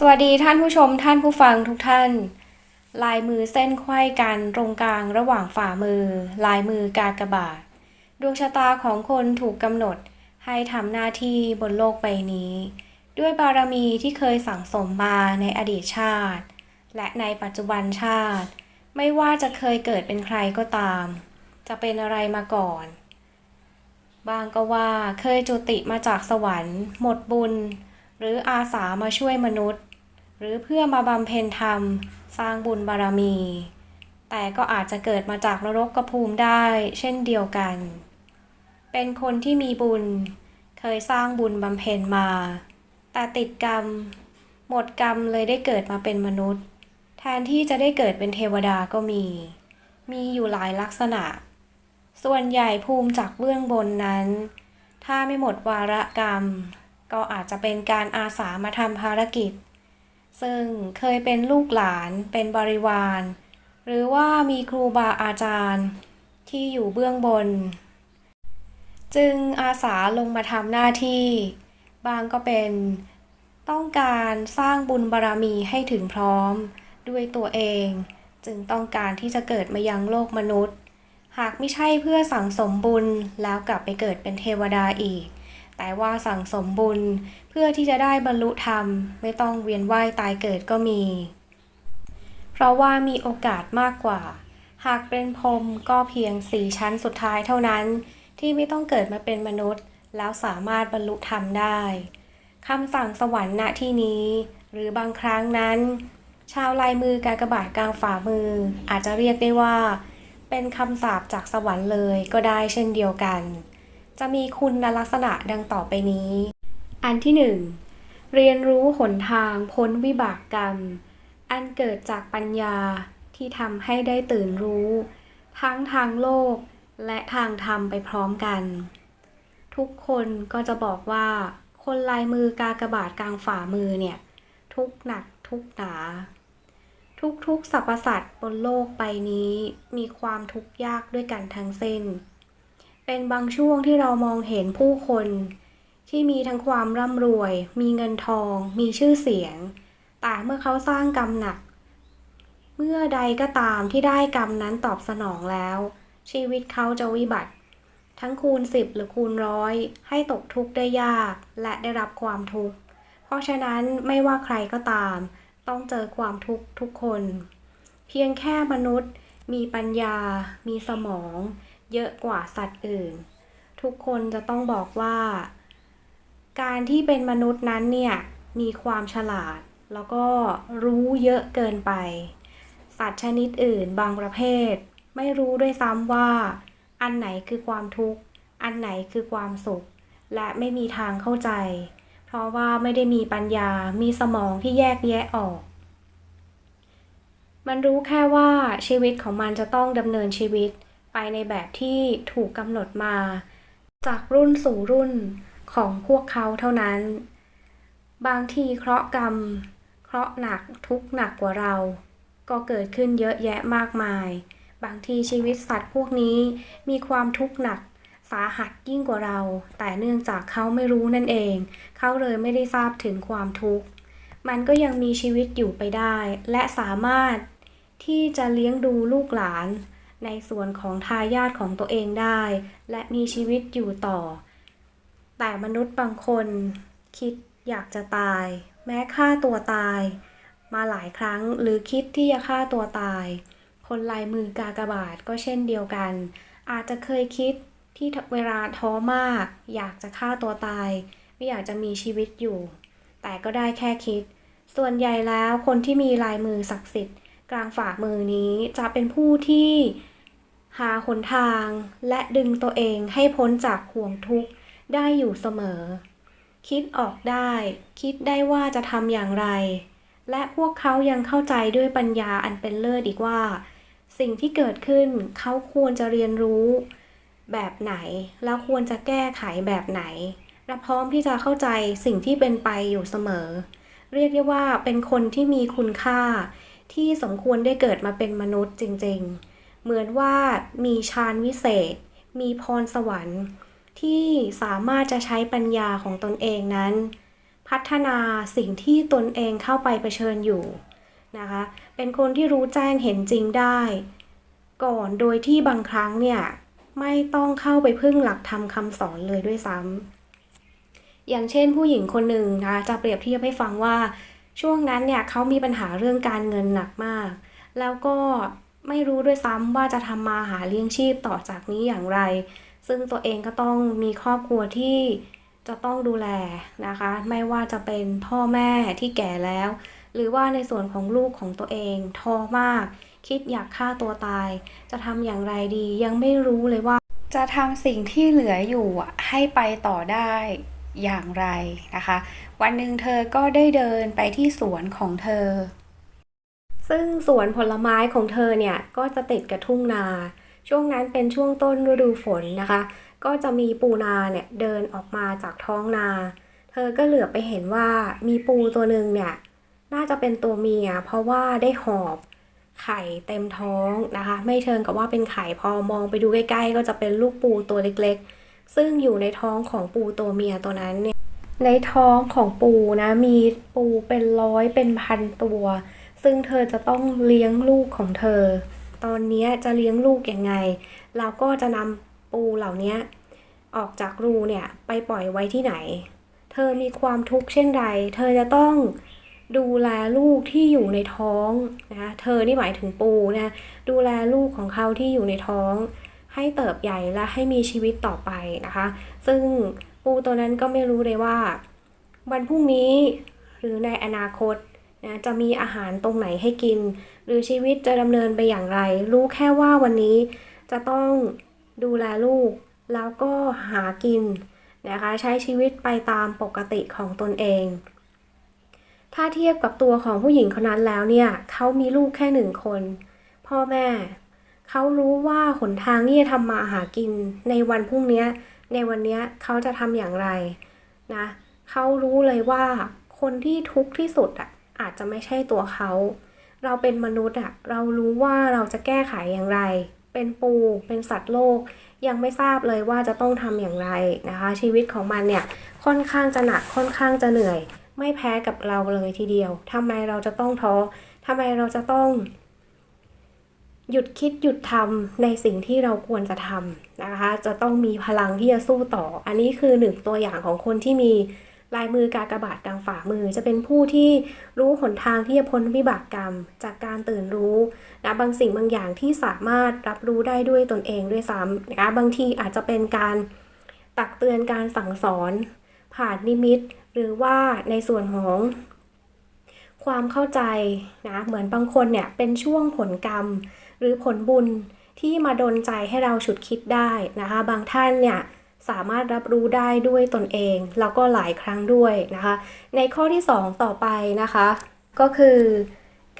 สวัสดีท่านผู้ชมท่านผู้ฟังทุกท่าน ลายมือเส้นไขว้กันตรงกลางระหว่างฝ่ามือ ลายมือกากบาท ดวงชะตาของคนถูกกำหนดให้ทำหน้าที่บนโลกใบนี้ ด้วยบารมีที่เคยสั่งสมมาในอดีตชาติ และในปัจจุบันชาติ ไม่ว่าจะเคยเกิดเป็นใครก็ตาม จะเป็นอะไรมาก่อนบางก็ว่าเคยจุติมาจากสวรรค์ หมดบุญ หรืออาสามาช่วยมนุษย์ หรือเพื่อมาบำเพ็ญธรรม สร้างบุญบารมี แต่ก็อาจจะเกิดมาจากนรกกระภูมิได้เช่นเดียวกัน เป็นคนที่มีบุญ เคยสร้างบุญบำเพ็ญมา แต่ติดกรรม หมดกรรมเลยได้เกิดมาเป็นมนุษย์ แทนที่จะได้เกิดเป็นเทวดาก็มี มีอยู่หลายลักษณะ ส่วนใหญ่ภูมิจากเบื้องบนนั้น ถ้าไม่หมดวาระกรรม ก็อาจจะเป็นการอาสามาทำภารกิจ ซึ่งเคยเป็นลูกหลานเป็นบริวาร หรือว่ามีครูบาอาจารย์ที่อยู่เบื้องบน จึงอาสาลงมาทำหน้าที่ บางก็เป็นต้องการสร้างบุญบารรมีให้ถึงพร้อมด้วยตัวเอง จึงต้องการที่จะเกิดมายังโลกมนุษย์ หากไม่ใช่เพื่อสั่งสมบุญแล้วกลับไปเกิดเป็นเทวดาอีก แต่ว่าสั่งสมบุญเพื่อที่จะได้บรรลุธรรม ไม่ต้องเวียนว่ายตายเกิดก็มี เพราะว่ามีโอกาสมากกว่า หากเป็นพรมก็เพียงสี่ชั้นสุดท้ายเท่านั้น ที่ไม่ต้องเกิดมาเป็นมนุษย์ แล้วสามารถบรรลุธรรมได้คำสั่งสวรรค์ณที่นี้ หรือบางครั้งนั้น ชาวลายมือกากบาทกลางฝ่ามืออาจจะเรียกได้ว่า เป็นคำสาปจากสวรรค์เลยก็ได้เช่นเดียวกัน จะมีคุณลักษณะดังต่อไปนี้ อันที่หนึ่งเรียนรู้หนทางพ้นวิบากกรรม อันเกิดจากปัญญาที่ทำให้ได้ตื่นรู้ ทั้งทางโลกและทางธรรมไปพร้อมกัน ทุกคนก็จะบอกว่า คนลายมือกากบาทกลางฝ่ามือเนี่ย ทุกหนักทุกหนา ทุกๆสรรพสัตว์บนโลกใบนี้มีความทุกข์ยากด้วยกันทั้งเส้น เป็นบางช่วงที่เรามองเห็นผู้คน ที่มีทั้งความร่ำรวย มีเงินทอง มีชื่อเสียง แต่เมื่อเขาสร้างกรรมหนัก เมื่อใดก็ตามที่ได้กรรมนั้นตอบสนองแล้ว ชีวิตเขาจะวิบัติ ทั้งคูณสิบหรือคูณร้อยให้ตกทุกข์ได้ยากและได้รับความทุกข์ เพราะฉะนั้นไม่ว่าใครก็ตาม ต้องเจอความทุกข์ทุกคน เพียงแค่มนุษย์ มีปัญญา มีสมอง เยอะกว่าสัตว์อื่น ทุกคนจะต้องบอกว่า การที่เป็นมนุษย์นั้นเนี่ยมีความฉลาด แล้วก็รู้เยอะเกินไป สัตว์ชนิดอื่นบางประเภท ไม่รู้ด้วยซ้ำว่า อันไหนคือความทุกข์ อันไหนคือความสุข และไม่มีทางเข้าใจ เพราะว่าไม่ได้มีปัญญา มีสมองที่แยกแยะออกมันรู้แค่ว่าชีวิตของมันจะต้องดำเนินชีวิต ในแบบที่ถูกกำหนดมา จากรุ่นสู่รุ่นของพวกเขาเท่านั้น บางทีเคราะห์กรรม เคราะห์หนักทุกหนักกว่าเรา ก็เกิดขึ้นเยอะแยะมากมาย บางทีชีวิตสัตว์พวกนี้มีความทุกข์หนักสาหัสยิ่งกว่าเรา แต่เนื่องจากเขาไม่รู้นั่นเอง เขาเลยไม่ได้ทราบถึงความทุกข์ มันก็ยังมีชีวิตอยู่ไปได้ และสามารถที่จะเลี้ยงดูลูกหลาน ในส่วนของทายาทของตัวเองได้ และมีชีวิตอยู่ต่อ แต่มนุษย์บางคนคิดอยากจะตาย แม้ฆ่าตัวตาย มาหลายครั้งหรือคิดที่จะฆ่าตัวตาย คนลายมือกากบาทก็เช่นเดียวกัน อาจจะเคยคิดที่เวลาท้อมาก อยากจะฆ่าตัวตาย ไม่อยากจะมีชีวิตอยู่ แต่ก็ได้แค่คิด ส่วนใหญ่แล้วคนที่มีลายมือศักดิ์สิทธิ์กลางฝ่ามือนี้จะเป็นผู้ที่ หาหนทางและดึงตัวเองให้พ้นจากห่วงทุกข์ได้อยู่เสมอ คิดออกได้ คิดได้ว่าจะทำอย่างไร และพวกเขายังเข้าใจด้วยปัญญาอันเป็นเลิศอีกว่า สิ่งที่เกิดขึ้นเขาควรจะเรียนรู้ แบบไหน แล้วควรจะแก้ไขแบบไหน และพร้อมที่จะเข้าใจสิ่งที่เป็นไปอยู่เสมอ เรียกได้ว่าเป็นคนที่มีคุณค่า ที่สมควรได้เกิดมาเป็นมนุษย์จริง ๆ เหมือนว่ามีฌานวิเศษ มีพรสวรรค์ ที่สามารถจะใช้ปัญญาของตนเองนั้น พัฒนาสิ่งที่ตนเองเข้าไปเผชิญอยู่นะคะ เป็นคนที่รู้แจ้งเห็นจริงได้ ก่อนโดยที่บางครั้งเนี่ยไม่ต้องเข้าไปพึ่งหลักธรรมคำสอนเลยด้วยซ้ำอย่างเช่นผู้หญิงคนหนึ่งนะคะจะเปรียบเทียบให้ฟังว่าช่วงนั้นเนี่ยเขามีปัญหาเรื่องการเงินหนักมาก แล้วก็ ไม่รู้ด้วยซ้ำว่าจะทำมาหาเลี้ยงชีพต่อจากนี้อย่างไร ซึ่งตัวเองก็ต้องมีครอบครัวที่จะต้องดูแลนะคะ ไม่ว่าจะเป็นพ่อแม่ที่แก่แล้ว หรือว่าในส่วนของลูกของตัวเองท้อมาก คิดอยากฆ่าตัวตาย จะทำอย่างไรดียังไม่รู้เลยว่า จะทำสิ่งที่เหลืออยู่ให้ไปต่อได้อย่างไรนะคะ วันหนึ่งเธอก็ได้เดินไปที่สวนของเธอ ซึ่งสวนผลไม้ของเธอเนี่ยก็จะติดกับทุ่งนา ช่วงนั้นเป็นช่วงต้นฤดูฝนนะคะ ก็จะมีปูนาเนี่ยเดินออกมาจากท้องนา เธอก็เหลือบไปเห็นว่ามีปูตัวหนึ่งเนี่ยน่าจะเป็นตัวเมีย เพราะว่าได้หอบไข่เต็มท้องนะคะ ไม่เชิงกับว่าเป็นไข่พอมองไปดูใกล้ ๆ ก็จะเป็นลูกปูตัวเล็กๆ ซึ่งอยู่ในท้องของปูตัวเมียตัวนั้นเนี่ยในท้องของปูนะมีปูเป็นร้อยเป็นพันตัว ซึ่งเธอจะต้องเลี้ยงลูกของเธอ ตอนนี้จะเลี้ยงลูกยังไง เราก็จะนำปูเหล่านี้ออกจากรูเนี่ยไปปล่อยไว้ที่ไหน เธอมีความทุกข์เช่นไรเธอจะต้องดูแลลูกที่อยู่ในท้องนะเธอนี่หมายถึงปูนะดูแลลูกของเขาที่อยู่ในท้อง ให้เติบใหญ่และให้มีชีวิตต่อไปนะคะ ซึ่งปูตัวนั้นก็ไม่รู้เลยว่า วันพรุ่งนี้หรือในอนาคต นะจะมีอาหารตรงไหนให้กิน หรือชีวิตจะดำเนินไปอย่างไร รู้แค่ว่าวันนี้จะต้องดูแลลูก แล้วก็หากินนะคะใช้ชีวิตไปตามปกติของตนเอง ถ้าเทียบกับตัวของผู้หญิงคนนั้นแล้วเนี่ยเขามีลูกแค่หนึ่งคน พ่อแม่เขารู้ว่าหนทางที่จะทำมาหากินในวันพรุ่งนี้ในวันนี้เขาจะทำอย่างไรนะเขารู้เลยว่าคนที่ทุกข์ที่สุดอะ อาจจะไม่ใช่ตัวเขา เราเป็นมนุษย์อะเรารู้ว่าเราจะแก้ไขอย่างไร เป็นปูเป็นสัตว์โลก ยังไม่ทราบเลยว่าจะต้องทำอย่างไรนะคะ ชีวิตของมันเนี่ยค่อนข้างจะหนักค่อนข้างจะเหนื่อย ไม่แพ้กับเราเลยทีเดียวทำไมเราจะต้องท้อทำไมเราจะต้องหยุดคิดหยุดทำในสิ่งที่เราควรจะทำนะคะ จะต้องมีพลังที่จะสู้ต่อ อันนี้คือหนึ่งตัวอย่างของคนที่มี ลายมือกากบาทกลางฝ่ามือ จะเป็นผู้ที่รู้หนทางที่จะพ้นวิบากกรรม จากการตื่นรู้นะบางสิ่งบางอย่างที่สามารถรับรู้ได้ด้วยตนเองด้วยซ้ำนะคะบางทีอาจจะเป็นการตักเตือนการสั่งสอน ผ่านนิมิต หรือว่าในส่วนของความเข้าใจนะเหมือนบางคนเนี่ยเป็นช่วงผลกรรม หรือผลบุญที่มาดนใจให้เราฉุดคิดได้นะคะ บางท่านเนี่ย สามารถรับรู้ได้ด้วยตนเอง แล้วก็หลายครั้งด้วยนะคะ ในข้อที่ 2 ต่อไปนะคะ ก็คือ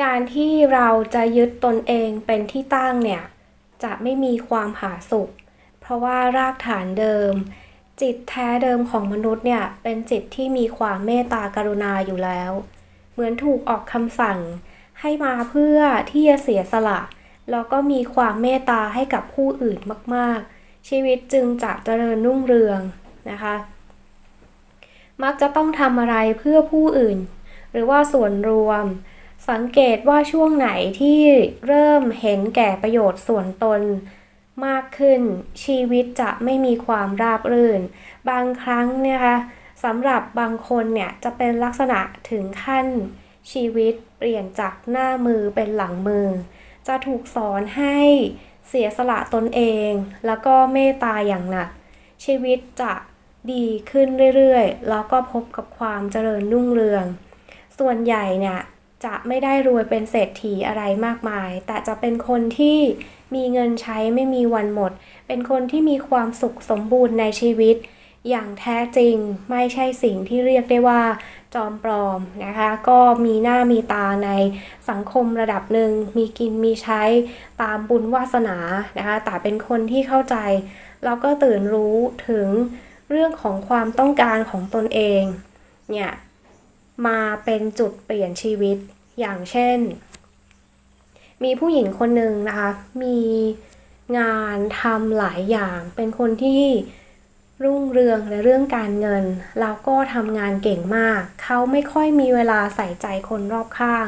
การที่เราจะยึดตนเองเป็นที่ตั้งเนี่ยจะไม่มีความผาสุกเพราะว่ารากฐานเดิม จิตแท้เดิมของมนุษย์เนี่ยเป็นจิตที่มีความเมตตากรุณาอยู่แล้ว เหมือนถูกออกคำสั่ง ให้มาเพื่อที่จะเสียสละ แล้วก็มีความเมตตาให้กับผู้อื่นมากๆ ชีวิตจึงจะเจริญรุ่งเรืองนะคะ มักจะต้องทำอะไรเพื่อผู้อื่น หรือว่าส่วนรวม สังเกตว่าช่วงไหนที่เริ่มเห็นแก่ประโยชน์ส่วนตนมากขึ้น ชีวิตจะไม่มีความราบรื่น บางครั้งเนยคะสำหรับบางคนเนี่ยจะเป็นลักษณะถึงขั้นชีวิตเปลี่ยนจากหน้ามือเป็นหลังมือ จะถูกสอนให้ เสียสละตนเอง แล้วก็เมตตาอย่างหนัก ชีวิตจะดีขึ้นเรื่อยๆ แล้วก็พบกับความเจริญรุ่งเรือง ส่วนใหญ่เนี่ยจะไม่ได้รวยเป็นเศรษฐีอะไรมากมาย แต่จะเป็นคนที่มีเงินใช้ไม่มีวันหมด เป็นคนที่มีความสุขสมบูรณ์ในชีวิต อย่างแท้จริงไม่ใช่สิ่งที่เรียกได้ว่า จอมปลอมนะคะ ก็มีหน้ามีตาในสังคมระดับหนึ่ง มีกินมีใช้ตามบุญวาสนานะคะ แต่เป็นคนที่เข้าใจ แล้วก็ตื่นรู้ถึงเรื่องของความต้องการของตนเอง เนี่ย มาเป็นจุดเปลี่ยนชีวิตอย่างเช่น มีผู้หญิงคนหนึ่งนะคะ มีงานทำหลายอย่าง เป็นคนที่ รุ่งเรืองในเรื่องการเงิน แล้วก็ทำงานเก่งมาก เขาไม่ค่อยมีเวลาใส่ใจคนรอบข้าง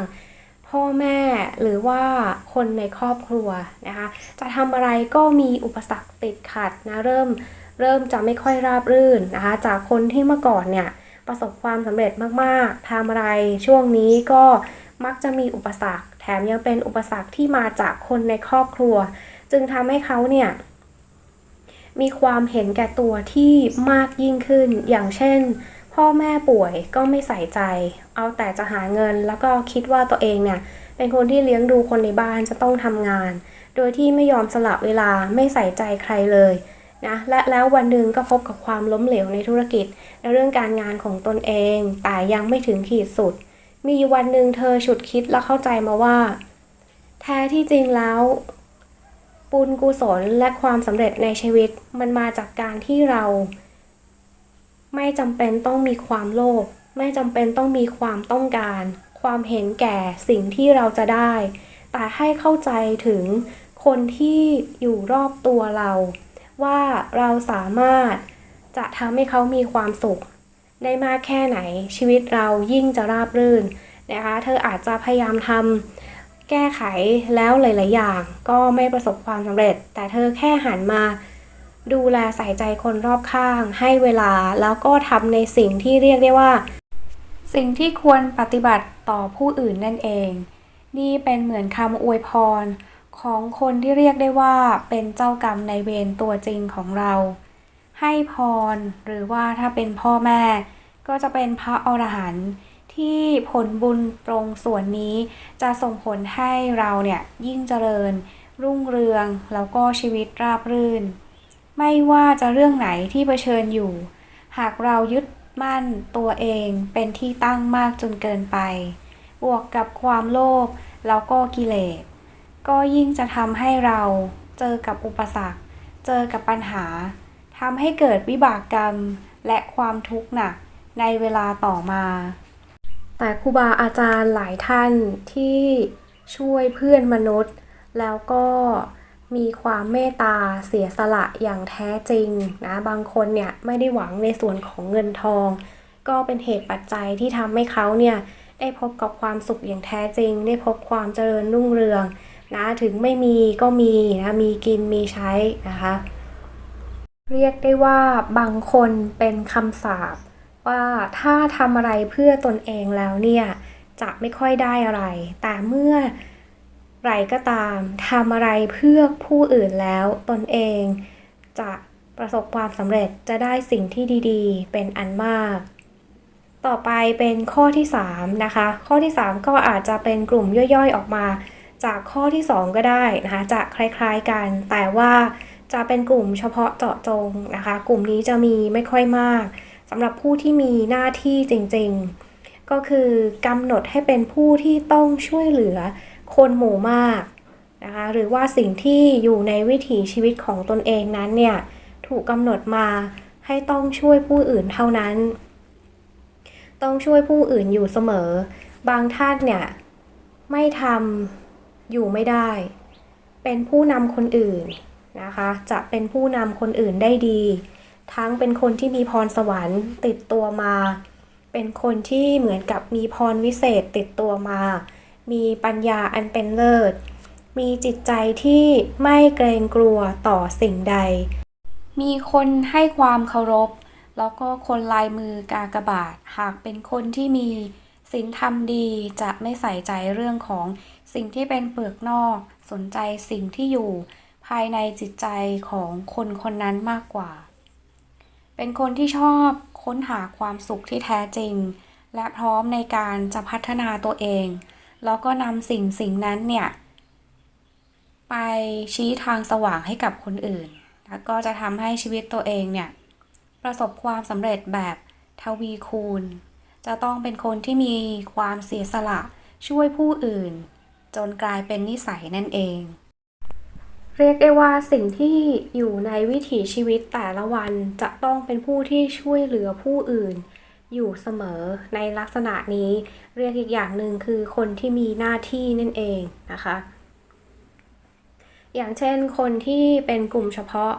พ่อแม่หรือว่าคนในครอบครัวนะคะ จะทำอะไรก็มีอุปสรรคติดขัดนะเริ่มเริ่มจะไม่ค่อยราบรื่นนะคะ จากคนที่เมื่อก่อนเนี่ยประสบความสำเร็จมากๆทำอะไรช่วงนี้ก็มักจะมีอุปสรรค แถมยังเป็นอุปสรรคที่มาจากคนในครอบครัว จึงทำให้เขาเนี่ย มีความเห็นแก่ตัวที่มากยิ่งขึ้น อย่างเช่น พ่อแม่ป่วยก็ไม่ใส่ใจ เอาแต่จะหาเงิน แล้วก็คิดว่าตัวเองเนี่ยเป็นคนที่เลี้ยงดูคนในบ้านจะต้องทำงาน โดยที่ไม่ยอมสละเวลาไม่ใส่ใจใครเลยนะและแล้ววันหนึ่งก็พบกับความล้มเหลวในธุรกิจในเรื่องการงานของตนเอง แต่ยังไม่ถึงขีดสุด มีวันหนึ่งเธอฉุดคิดและเข้าใจมาว่า แท้ที่จริงแล้ว บุญกุศลและความสำเร็จในชีวิตมันมาจากการที่เรา ไม่จำเป็นต้องมีความโลภไม่จำเป็นต้องมีความต้องการ ความเห็นแก่สิ่งที่เราจะได้ แต่ให้เข้าใจถึงคนที่อยู่รอบตัวเรา ว่าเราสามารถจะทำให้เขามีความสุข ได้มากแค่ไหนชีวิตเรายิ่งจะราบรื่นนะคะ เธออาจจะพยายามทำ แก้ไขแล้วหลาย ๆ อย่างก็ไม่ประสบความสำเร็จ แต่เธอแค่หันมา ดูแลใส่ใจคนรอบข้าง ให้เวลาแล้วก็ทำในสิ่งที่เรียกได้ว่า สิ่งที่ควรปฏิบัติต่อผู้อื่นนั่นเอง นี่เป็นเหมือนคำอวยพร ของคนที่เรียกได้ว่าเป็นเจ้ากรรมในเวรตัวจริงของเรา ให้พรหรือว่าถ้าเป็นพ่อแม่ ก็จะเป็นพระอรหันต์ ที่ผลบุญตรงส่วนนี้ จะส่งผลให้เราเนี่ยยิ่งเจริญ รุ่งเรือง แล้วก็ชีวิตราบรื่น ไม่ว่าจะเรื่องไหนที่เผชิญอยู่ หากเรายึดมั่นตัวเองเป็นที่ตั้งมากจนเกินไป บวกกับความโลภแล้วก็กิเลส ก็ยิ่งจะทำให้เราเจอกับอุปสรรค เจอกับปัญหาทำให้เกิดวิบากกรรมและความทุกข์หนักในเวลาต่อมา แต่ครูบาอาจารย์หลายท่านที่ช่วยเพื่อนมนุษย์ แล้วก็มีความเมตตาเสียสละอย่างแท้จริงนะบางคนเนี่ยไม่ได้หวังในส่วนของเงินทอง ก็เป็นเหตุปัจจัยที่ทำให้เขาเนี่ยได้พบกับความสุขอย่างแท้จริง ได้พบความเจริญรุ่งเรืองนะถึงไม่มีก็มีนะมีกินมีใช้นะคะ เรียกได้ว่าบางคนเป็นคำสาป ว่าถ้าทำอะไรเพื่อตนเองแล้วเนี่ย จะไม่ค่อยได้อะไร แต่เมื่อไรก็ตามทำอะไรเพื่อผู้อื่นแล้วตนเอง จะประสบความสำเร็จจะได้สิ่งที่ดีๆ เป็นอันมาก ต่อไปเป็นข้อที่ 3 นะคะ ข้อที่ 3 ก็อาจจะเป็นกลุ่มย่อยๆออกมา จากข้อที่ 2 ก็ได้นะคะจะคล้ายๆกัน แต่ว่าจะเป็นกลุ่มเฉพาะเจาะจงนะคะ กลุ่มนี้จะมีไม่ค่อยมาก สำหรับผู้ที่มีหน้าที่จริงๆ ก็คือกำหนดให้เป็นผู้ที่ต้องช่วยเหลือคนหมู่มากนะคะหรือว่าสิ่งที่อยู่ในวิถีชีวิตของตนเองนั้นเนี่ยถูกกำหนดมาให้ต้องช่วยผู้อื่นเท่านั้น ต้องช่วยผู้อื่นอยู่เสมอ บางท่านเนี่ยไม่ทำอยู่ไม่ได้ เป็นผู้นำคนอื่นนะคะ จะเป็นผู้นำคนอื่นได้ดี ทั้งเป็นคนที่มีพรสวรรค์ติดตัวมา เป็นคนที่เหมือนกับมีพรวิเศษติดตัวมา มีปัญญาอันเป็นเลิศ มีจิตใจที่ไม่เกรงกลัวต่อสิ่งใด มีคนให้ความเคารพ แล้วก็คนลายมือกากบาท หากเป็นคนที่มีศีลธรรมดีจะไม่ใส่ใจเรื่องของสิ่งที่เป็นเปลือกนอก สนใจสิ่งที่อยู่ ภายในจิตใจของคนคนนั้นมากกว่า เป็นคนที่ชอบค้นหาความสุขที่แท้จริง และพร้อมในการจะพัฒนาตัวเอง แล้วก็นำสิ่งสิ่งนั้นเนี่ย ไปชี้ทางสว่างให้กับคนอื่น แล้วก็จะทำให้ชีวิตตัวเองเนี่ย ประสบความสำเร็จแบบทวีคูณ จะต้องเป็นคนที่มีความเสียสละช่วยผู้อื่น จนกลายเป็นนิสัยนั่นเอง เรียกได้ว่าสิ่งที่อยู่ในวิถีชีวิตแต่ละวันจะต้องเป็นผู้ที่ช่วยเหลือผู้อื่น อยู่เสมอในลักษณะนี้ เรียกอีกอย่างหนึ่งคือคนที่มีหน้าที่นั่นเองนะคะ อย่างเช่นคนที่เป็นกลุ่มเฉพาะ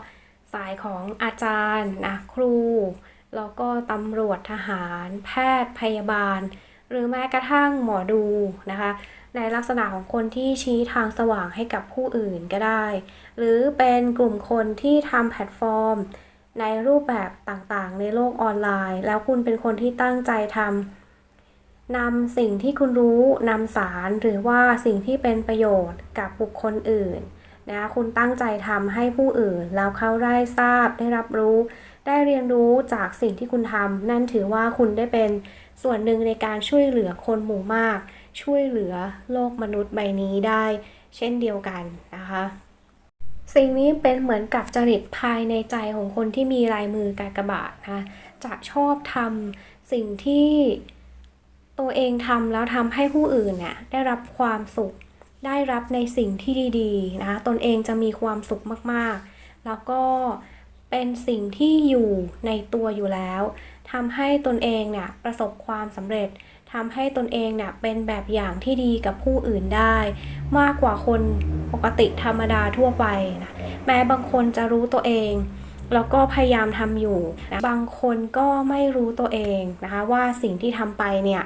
สายของอาจารย์นะครู แล้วก็ตำรวจทหาร แพทย์พยาบาล หรือแม้กระทั่งหมอดูนะคะ ในลักษณะของคนที่ชี้ทางสว่างให้กับผู้อื่นก็ได้ หรือเป็นกลุ่มคนที่ทำแพลตฟอร์ม ในรูปแบบต่างๆ ในโลกออนไลน์ แล้วคุณเป็นคนที่ตั้งใจทำนำสิ่งที่คุณรู้นำสารหรือว่าสิ่งที่เป็นประโยชน์กับบุคคลอื่นนะคุณตั้งใจทำให้ผู้อื่น แล้วเขาได้ทราบได้รับรู้ ได้เรียนรู้จากสิ่งที่คุณทำนั่นถือว่าคุณได้เป็นส่วนหนึ่งในการช่วยเหลือคนหมู่มาก ช่วยเหลือโลกมนุษย์ใบนี้ได้ เช่นเดียวกันนะคะ สิ่งนี้เป็นเหมือนกับจริตภายในใจของคนที่มีลายมือกากบาทนะจะชอบทำสิ่งที่ตัวเองทำแล้วทำให้ผู้อื่นเนี่ยได้รับความสุขได้รับในสิ่งที่ดีๆนะคะตนเองจะมีความสุขมากๆ แล้วก็เป็นสิ่งที่อยู่ในตัวอยู่แล้วทำให้ตนเองเนี่ยประสบความสำเร็จ ทำให้ตนเองเนี่ยเป็นแบบอย่างที่ดีกับผู้อื่นได้ มากกว่าคนปกติธรรมดาทั่วไปนะแม้บางคนจะรู้ตัวเองแล้วก็พยายามทำอยู่นะบางคนก็ไม่รู้ตัวเองนะคะว่าสิ่งที่ทำไปเนี่ย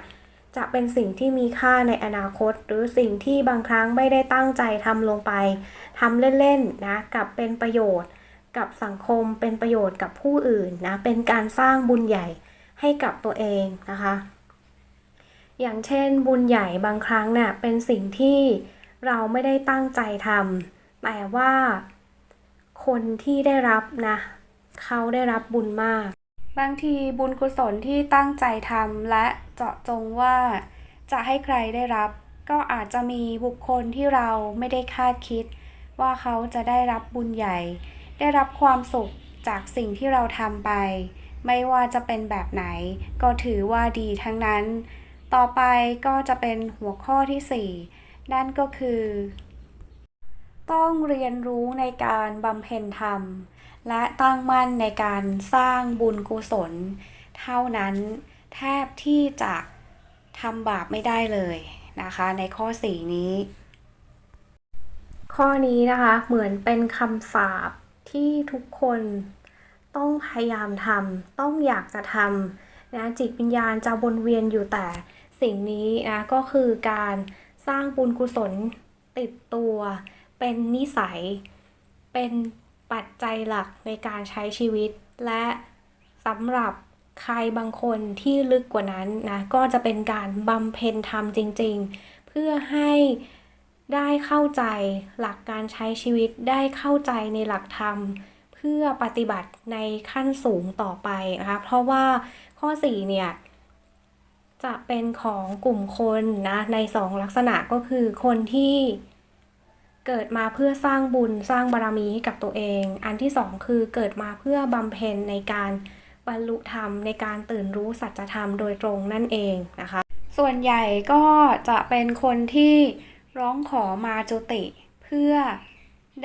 จะเป็นสิ่งที่มีค่าในอนาคต หรือสิ่งที่บางครั้งไม่ได้ตั้งใจทำลงไปทำเล่นๆนะกับเป็นประโยชน์กับสังคมเป็นประโยชน์กับผู้อื่นนะเป็นการสร้างบุญใหญ่ให้กับตัวเองนะคะ อย่างเช่น บุญใหญ่บางครั้งเนี่ยเป็นสิ่งที่เราไม่ได้ตั้งใจทำแต่ว่าคนที่ได้รับนะเขาได้รับบุญมาก บางทีบุญกุศลที่ตั้งใจทำและเจาะจงว่าจะให้ใครได้รับ ก็อาจจะมีบุคคลที่เราไม่ได้คาดคิด ว่าเขาจะได้รับบุญใหญ่ ได้รับความสุขจากสิ่งที่เราทำไป ไม่ว่าจะเป็นแบบไหน ก็ถือว่าดีทั้งนั้น ต่อไปก็จะเป็นหัวข้อที่ 4 นั่นก็คือ ต้องเรียนรู้ในการบำเพ็ญธรรม และตั้งมั่นในการสร้างบุญกุศล เท่านั้นแทบที่จะทำบาปไม่ได้เลยนะคะในข้อ 4 นี้ ข้อนี้นะคะเหมือนเป็นคำสาปที่ทุกคนต้องพยายามทำต้องอยากจะทำนะจิตวิญญาณจะวนเวียนอยู่แต่ สิ่งนี้นะก็คือการสร้างบุญกุศลติดตัว เป็นนิสัย เป็นปัจจัยหลักในการใช้ชีวิต และสำหรับใครบางคนที่ลึกกว่านั้นนะก็จะเป็นการบำเพ็ญธรรมจริง ๆ เพื่อให้ได้เข้าใจหลักการใช้ชีวิตได้เข้าใจในหลักธรรม เพื่อปฏิบัติในขั้นสูงต่อไปนะคะเพราะว่าข้อ 4 เนี่ย จะเป็นของกลุ่มคนนะในสองลักษณะก็คือคนที่เกิดมาเพื่อสร้างบุญสร้างบารมีให้กับตัวเอง อันที่สองคือเกิดมาเพื่อบำเพ็ญในการบรรลุธรรมในการตื่นรู้สัจธรรมโดยตรงนั่นเองนะคะ ส่วนใหญ่ก็จะเป็นคนที่ร้องขอมาจุติ เพื่อ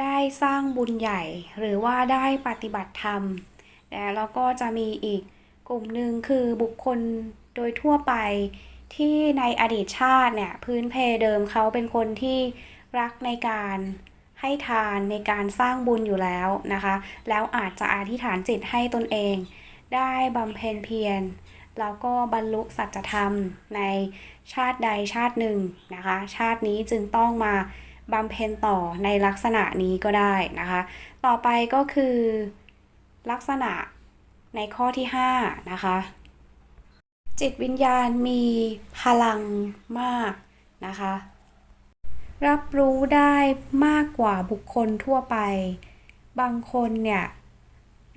ได้สร้างบุญใหญ่ หรือว่าได้ปฏิบัติธรรม แล้วก็จะมีอีกกลุ่มหนึ่งคือบุคคล โดยทั่วไปที่ในอดีตชาติเนี่ยพื้นเพเดิมเขาเป็นคนที่รักในการให้ทานในการสร้างบุญอยู่แล้วนะคะ แล้วอาจจะอธิษฐานจิตให้ตนเอง ได้บำเพ็ญเพียรแล้วก็บรรลุสัจธรรมในชาติใดชาติหนึ่งนะคะ ชาตินี้จึงต้องมาบำเพ็ญต่อในลักษณะนี้ก็ได้นะคะ ต่อไปก็คือลักษณะในข้อที่ 5 นะคะ จิตวิญญาณมีพลังมากนะคะ รับรู้ได้มากกว่าบุคคลทั่วไป บางคนเนี่ย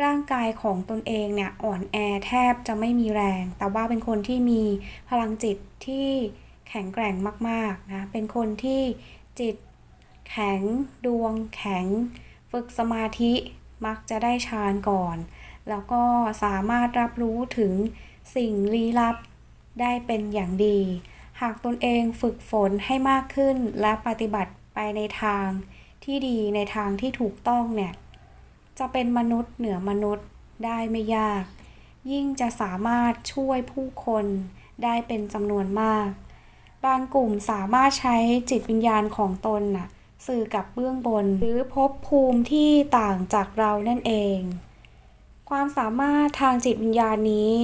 ร่างกายของตนเองเนี่ยอ่อนแอแทบจะไม่มีแรง แต่ว่าเป็นคนที่มีพลังจิตที่แข็งแกร่งมากๆนะ เป็นคนที่จิตแข็งดวงแข็ง ฝึกสมาธิมักจะได้ฌานก่อน แล้วก็สามารถรับรู้ถึง สิ่งลี้ลับ ได้เป็นอย่างดี หากตนเองฝึกฝนให้มากขึ้นและปฏิบัติไปในทางที่ดีในทางที่ถูกต้องเนี่ย จะเป็นมนุษย์เหนือมนุษย์ได้ไม่ยาก ยิ่งจะสามารถช่วยผู้คนได้เป็นจำนวนมาก บางกลุ่มสามารถใช้จิตวิญญาณของตนน่ะสื่อกับเบื้องบน หรือภพภูมิที่ต่างจากเรานั่นเอง ความสามารถทางจิตวิญญาณนี้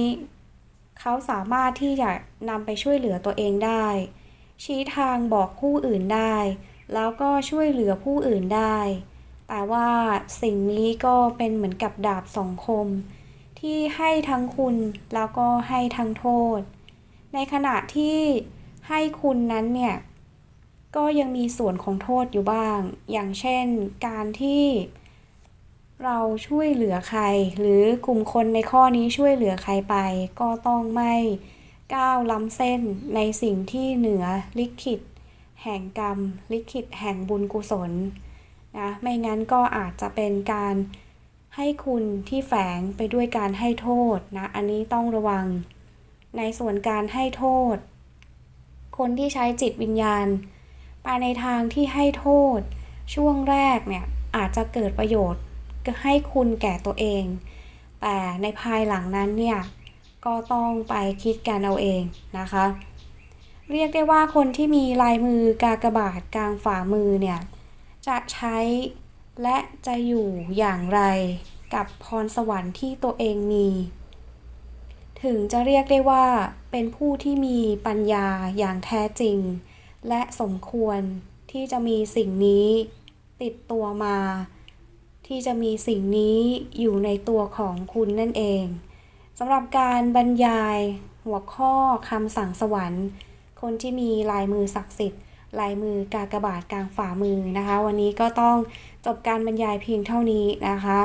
เขาสามารถที่จะนำไปช่วยเหลือตัวเองได้ ชี้ทางบอกผู้อื่นได้ แล้วก็ช่วยเหลือผู้อื่นได้ แต่ว่าสิ่งนี้ก็เป็นเหมือนกับดาบสองคม ที่ให้ทั้งคุณแล้วก็ให้ทั้งโทษ ในขณะที่ให้คุณนั้นเนี่ยก็ยังมีส่วนของโทษอยู่บ้าง อย่างเช่นการที่ เราช่วยเหลือใคร หรือกลุ่มคนในข้อนี้ช่วยเหลือใครไป ก็ต้องไม่ก้าวล้ำเส้นในสิ่งที่เหนือลิขิต แห่งกรรม ลิขิตแห่งบุญกุศลนะไม่งั้นก็อาจจะเป็นการให้คุณที่แฝงไปด้วยการให้โทษนะอันนี้ต้องระวัง ในส่วนการให้โทษ คนที่ใช้จิตวิญญาณ ไปในทางที่ให้โทษ ช่วงแรกเนี่ยอาจจะเกิดประโยชน์ ให้คุณแก่ตัวเอง แต่ในภายหลังนั้นเนี่ยก็ต้องไปคิดกันเอาเองนะคะ เรียกได้ว่าคนที่มีลายมือกากบาทกลางฝ่ามือเนี่ยจะใช้และจะอยู่อย่างไรกับพรสวรรค์ที่ตัวเองมี ถึงจะเรียกได้ว่าเป็นผู้ที่มีปัญญาอย่างแท้จริง และสมควรที่จะมีสิ่งนี้ติดตัวมา ที่จะมีสิ่งนี้อยู่ในตัวของคุณนั่นเองสำหรับการบรรยายหัวข้อคำสั่งสวรรค์ คนที่มีลายมือศักดิ์สิทธิ์ลายมือกากบาทกลางฝ่ามือนะคะ วันนี้ก็ต้องจบการบรรยายเพียงเท่านี้นะคะ